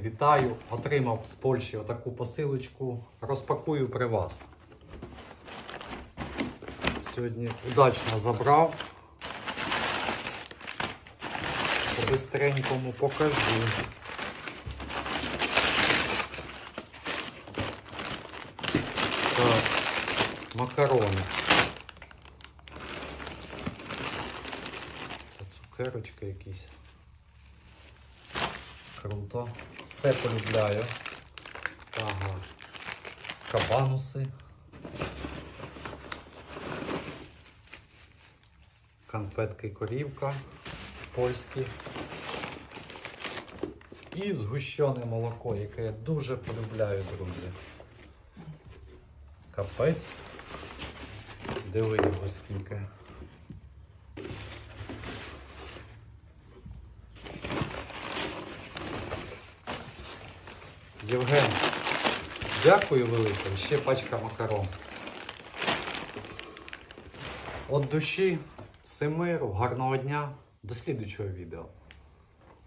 Вітаю! Отримав з Польщі отаку посилочку. Розпакую при вас. Сьогодні удачно забрав. По бистренькому покажу. Так, макарони. Та Цукерочки якісь. Круто. Все полюбляю. Ага. Кабануси. Конфетки корівка польські. І згущене молоко, яке я дуже полюбляю, друзі. Капець. Диви його скільки. Євген, дякую велике. Ще пачка макарон. От душі, всемиру, гарного дня. До слідучого відео.